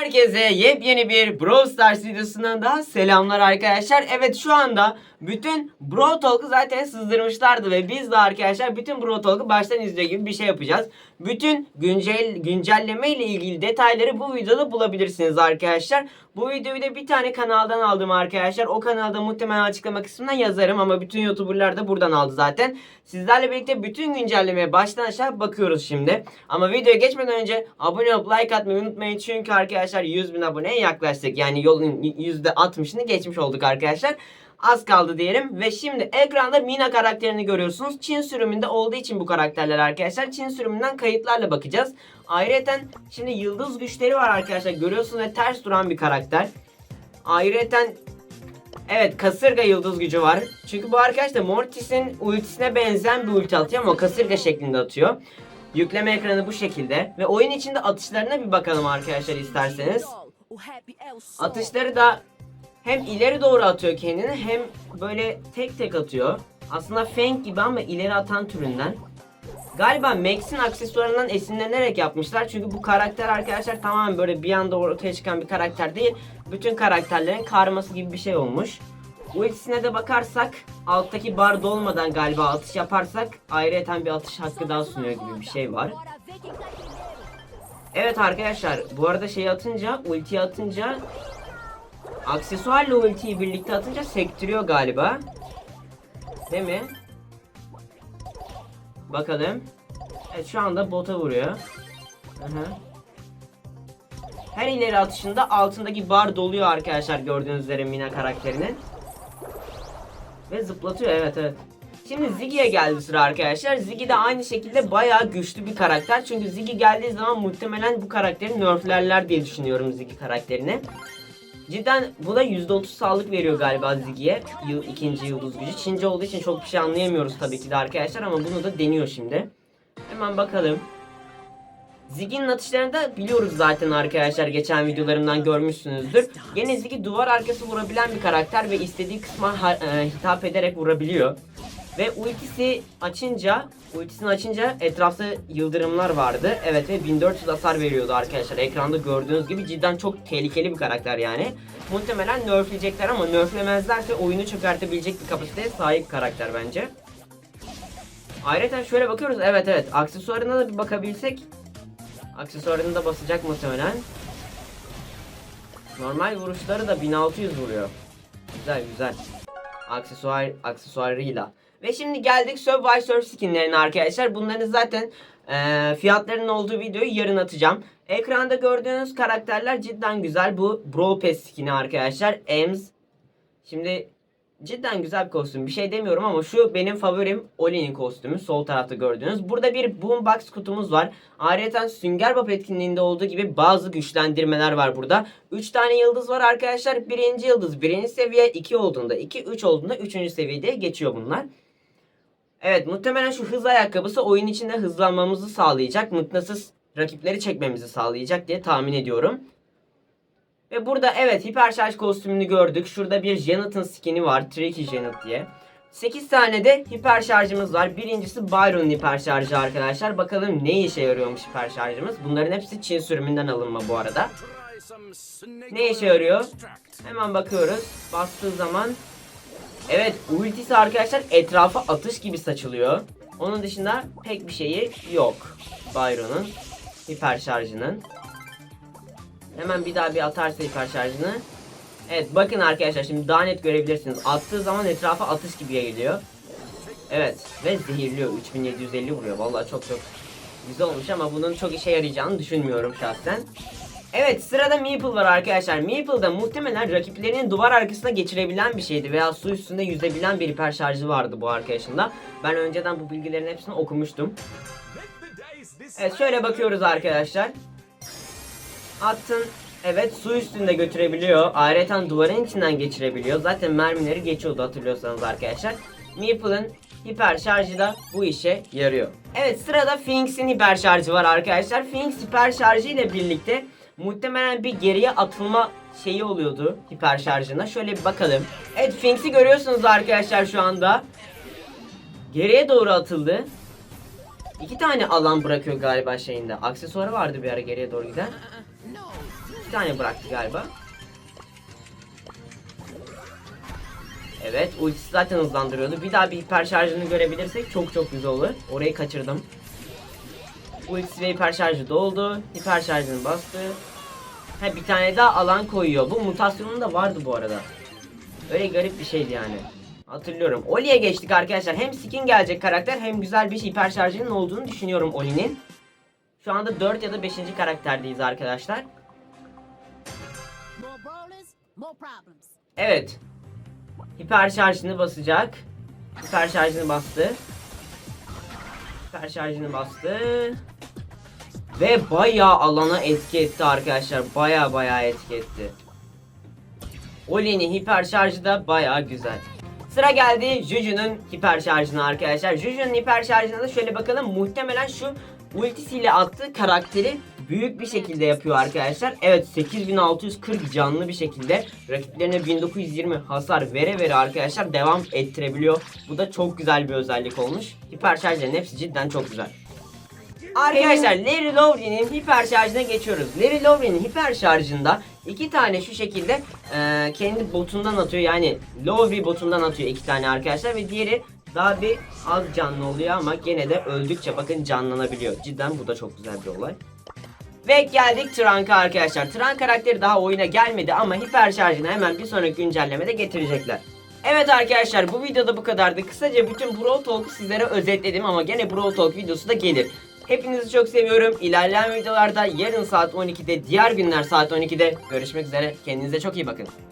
Herkese yepyeni bir Brawl Stars videosundan daha selamlar arkadaşlar. Evet şu anda bütün Brawl Talk'u zaten sızdırmışlardı ve biz de arkadaşlar bütün Brawl Talk'u baştan izliyor gibi bir şey yapacağız. Bütün güncel güncelleme ile ilgili detayları bu videoda bulabilirsiniz arkadaşlar. Bu videoyu da bir tane kanaldan aldım arkadaşlar. O kanalda muhtemelen açıklama kısmına yazarım ama bütün YouTuber'lar da buradan aldı zaten. Sizlerle birlikte bütün güncellemeye baştan aşağı bakıyoruz şimdi. Ama videoya geçmeden önce abone olup like atmayı unutmayın. Çünkü arkadaşlar 100 bin aboneye yaklaştık. Yani yolun %60'ını geçmiş olduk arkadaşlar. Az kaldı diyelim ve şimdi ekranda Mina karakterini görüyorsunuz. Çin sürümünde olduğu için bu karakterler arkadaşlar. Çin sürümünden kayıtlarla bakacağız. Ayrıca şimdi yıldız güçleri var arkadaşlar. Görüyorsunuz ve ters duran bir karakter. Ayrıca Evet kasırga yıldız gücü var. Çünkü bu arkadaş da Mortis'in ultisine benzeyen bir ulti atıyor ama kasırga şeklinde atıyor. Yükleme ekranı bu şekilde. Ve oyun içinde atışlarına bir bakalım arkadaşlar isterseniz. Atışları da hem ileri doğru atıyor kendini hem böyle tek tek atıyor. Aslında Fang gibi ama ileri atan türünden. Galiba Max'in aksesuarından esinlenerek yapmışlar. Çünkü bu karakter arkadaşlar tamamen böyle bir anda ortaya çıkan bir karakter değil. Bütün karakterlerin karması gibi bir şey olmuş. Ultisine de bakarsak alttaki bar dolmadan galiba atış yaparsak ayrıyeten bir atış hakkı daha sunuyor gibi bir şey var. Evet arkadaşlar bu arada şey atınca ultiyi atınca aksesuarla ultiyi birlikte atınca sektiriyor galiba. Değil mi? Bakalım. Evet şu anda bota vuruyor. Hı. Her ileri atışında altındaki bar doluyor arkadaşlar gördüğünüz üzere Mina karakterinin. Ve zıplatıyor evet evet. Şimdi Ziggy'ye geldi sıra arkadaşlar. Ziggy de aynı şekilde bayağı güçlü bir karakter. Çünkü Ziggy geldiği zaman muhtemelen bu karakteri nerflerler diye düşünüyorum Ziggy karakterini. Cidden bu da %30 sağlık veriyor galiba Ziggy'ye. Yıl, ikinci yıldız gücü. Çince olduğu için çok bir şey anlayamıyoruz tabii ki de arkadaşlar ama bunu da deniyor şimdi. Hemen bakalım. Ziggy'nin atışlarını da biliyoruz zaten arkadaşlar geçen videolarımdan görmüşsünüzdür. Gene Ziggy duvar arkası vurabilen bir karakter ve istediği kısma e, hitap ederek vurabiliyor. Ve ultisi açınca, ultisini açınca etrafta yıldırımlar vardı. Evet ve 1400 hasar veriyordu arkadaşlar. Ekranda gördüğünüz gibi cidden çok tehlikeli bir karakter yani. Muhtemelen nerfleyecekler ama nerflemezlerse oyunu çökertebilecek bir kapasiteye sahip karakter bence. Ayrıca şöyle bakıyoruz. Evet evet. Aksesuarına da bir bakabilsek. Aksesuarını da basacak muhtemelen. Normal vuruşları da 1600 vuruyor. Güzel güzel. Aksesuar aksesuarıyla. Ve şimdi geldik Subway Surf skinlerine arkadaşlar. Bunların zaten eee fiyatlarının olduğu videoyu yarın atacağım. Ekranda gördüğünüz karakterler cidden güzel. Bu Brawl Pass skini arkadaşlar. Ems. Şimdi cidden güzel bir kostüm. Bir şey demiyorum ama şu benim favorim Oli'nin kostümü. Sol tarafta gördüğünüz. Burada bir Boombox kutumuz var. Ayrıca Sünger Bob etkinliğinde olduğu gibi bazı güçlendirmeler var burada. 3 tane yıldız var arkadaşlar. Birinci yıldız birinci seviye. 2 olduğunda 2, 3 olduğunda 3. seviyede geçiyor bunlar. Evet muhtemelen şu hız ayakkabısı oyun içinde hızlanmamızı sağlayacak. Mıknatıs rakipleri çekmemizi sağlayacak diye tahmin ediyorum. Ve burada evet hiper şarj kostümünü gördük. Şurada bir Janet'ın skin'i var. Tricky Janet diye. 8 tane de hiper şarjımız var. Birincisi Byron'un hiper şarjı arkadaşlar. Bakalım ne işe yarıyormuş hiper şarjımız. Bunların hepsi Çin sürümünden alınma bu arada. Ne işe yarıyor? Hemen bakıyoruz. Bastığı zaman Evet ultisi arkadaşlar etrafa atış gibi saçılıyor. Onun dışında pek bir şeyi yok. Byron'un hiper şarjının. Hemen bir daha bir atarsa hiper şarjını. Evet bakın arkadaşlar şimdi daha net görebilirsiniz. Attığı zaman etrafa atış gibi yayılıyor. Evet ve zehirliyor. 3750 vuruyor. Vallahi çok çok güzel olmuş ama bunun çok işe yarayacağını düşünmüyorum şahsen. Evet sırada Meeple var arkadaşlar. Meeple da muhtemelen rakiplerinin duvar arkasına geçirebilen bir şeydi veya su üstünde yüzebilen bir hiper şarjı vardı bu arkadaşında. Ben önceden bu bilgilerin hepsini okumuştum. Evet şöyle bakıyoruz arkadaşlar. Attın evet su üstünde götürebiliyor. Ayrıca duvarın içinden geçirebiliyor. Zaten mermileri geçiyordu hatırlıyorsanız arkadaşlar. Meeple'ın hiper şarjı da bu işe yarıyor. Evet sırada Finks'in hiper şarjı var arkadaşlar. Finks hiper şarjı ile birlikte muhtemelen bir geriye atılma şeyi oluyordu hiper şarjına. Şöyle bir bakalım. Evet Finks'i görüyorsunuz arkadaşlar şu anda. Geriye doğru atıldı. İki tane alan bırakıyor galiba şeyinde. Aksesuarı vardı bir ara geriye doğru giden. İki tane bıraktı galiba. Evet ultisi zaten hızlandırıyordu. Bir daha bir hiper şarjını görebilirsek çok çok güzel olur. Orayı kaçırdım. Ultisi ve hiper şarjı doldu. Hiper şarjını bastı. Ha bir tane daha alan koyuyor. Bu mutasyonun da vardı bu arada. Öyle garip bir şeydi yani. Hatırlıyorum. Oli'ye geçtik arkadaşlar. Hem skin gelecek karakter hem güzel bir hiper şarjının olduğunu düşünüyorum Oli'nin. Şu anda 4 ya da 5. karakterdeyiz arkadaşlar. Evet. Hiper şarjını basacak. Hiper şarjını bastı. Hiper şarjını bastı. Ve bayağı alana etki etti arkadaşlar. Bayağı bayağı etki etti. Oli'nin hiper şarjı da bayağı güzel. Sıra geldi Juju'nun hiper şarjına arkadaşlar. Juju'nun hiper şarjına da şöyle bakalım. Muhtemelen şu ultisiyle attığı karakteri büyük bir şekilde yapıyor arkadaşlar. Evet 8640 canlı bir şekilde rakiplerine 1920 hasar vere vere arkadaşlar devam ettirebiliyor. Bu da çok güzel bir özellik olmuş. Hiper şarjların hepsi cidden çok güzel. Arkadaşlar Larry Lowry'nin hiper şarjına geçiyoruz. Larry Lowry'nin hiper şarjında iki tane şu şekilde e, kendi botundan atıyor. Yani Lowry botundan atıyor iki tane arkadaşlar ve diğeri daha bir az canlı oluyor ama gene de öldükçe bakın canlanabiliyor. Cidden bu da çok güzel bir olay. Ve geldik Trank'a arkadaşlar. Trank karakteri daha oyuna gelmedi ama hiper şarjını hemen bir sonraki güncellemede getirecekler. Evet arkadaşlar bu videoda bu kadardı. Kısaca bütün Brawl Talk'u sizlere özetledim ama gene Brawl Talk videosu da gelir. Hepinizi çok seviyorum. İlerleyen videolarda yarın saat 12'de, diğer günler saat 12'de görüşmek üzere. Kendinize çok iyi bakın.